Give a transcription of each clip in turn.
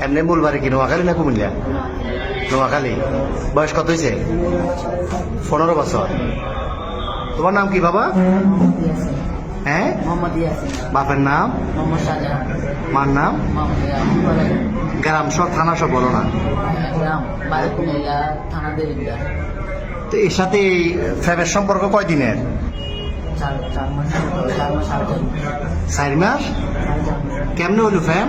পানিপথ তালতলা বাড়ি এমনি কি নোয়াখালী না কুমিল্লা? নোয়াখালী। বয়স কত হয়েছে পনেরো বছর। তোমার নাম কি বাবা? হ্যাঁ? বাপের নাম? মার নাম? গ্রাম সব থানা সব বলো না। তো এর সাথে এই ফ্যামের সম্পর্ক কয় দিনের? চার মাস কেমনে হইল ফ্যাম?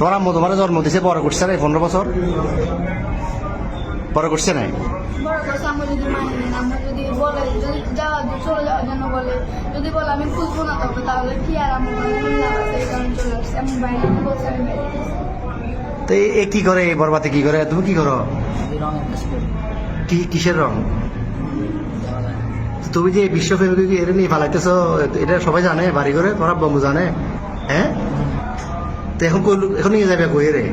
তোমার আম্মু তোমার জন্ম দিছে বড় করছে না এই পনেরো বছর। বড় করছে নাই। তো এ- কি করে? এই বরবাতে কি করে? তুমি কি করো? কি কিসের রং? তুমি যে বিশ্ব ফেমিকে এটা নিয়ে ফালাইতেছো এটা সবাই জানে বাড়ি করে তোমার বম্বু জানে। হ্যাঁ? তো এখন এখন নিয়ে যাবে কই রে?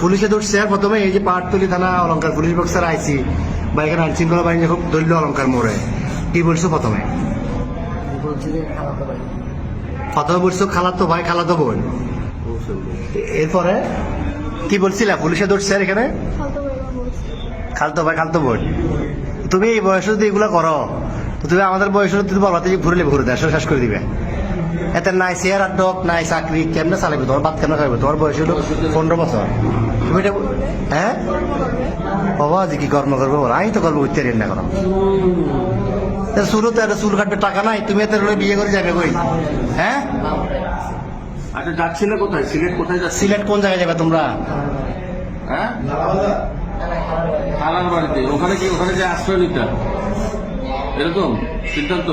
পুলিশে ধরছে আর প্রথমে এই যে পাহাড়তলি থানা অলঙ্কার পুলিশ বক্সার আইসি বা এখানে আইন শৃঙ্খলা বাহিনী খুব ধরল অলঙ্কার মোড়ে। কি বলছো প্রথমে? প্রথমে বলছো খালাতো ভাই খালাতো বোন। এরপরে কি বলছিলা? পুলিশে ধরছে আর এখানে? খালতো ভাই খালতো বোন। তুমি এই বয়সে যদি এগুলো করো তুমি আমাদের বয়সে তুমি বলবাতে ঘুরলে ঘুরে দেয় শেষ করে দিবে। এতে নাই আর ডক নাই চাকরি। কেমনে চালাবে তোমার বাদ কেমনে খাবে তোমার বয়স হলো পনেরো বছর। তুমি এটা হ্যাঁ? বাবা যে কি কর্ম করব আমি তো কর্ম করতে না করো। শুরুতে একটা চুল কাটবে টাকা নাই তুমি এত বিয়ে করে যাবে কই? হ্যাঁ? আচ্ছা যাচ্ছি না কোথায়? সিলেট কোথায় যাচ্ছি? সিলেট কোন জায়গায় যাবে তোমরা? হ্যাঁ? খালার বাড়িতে। ওখানে কি ওখানে যে আশ্রয় নিতে এরকম? সিদ্ধান্ত?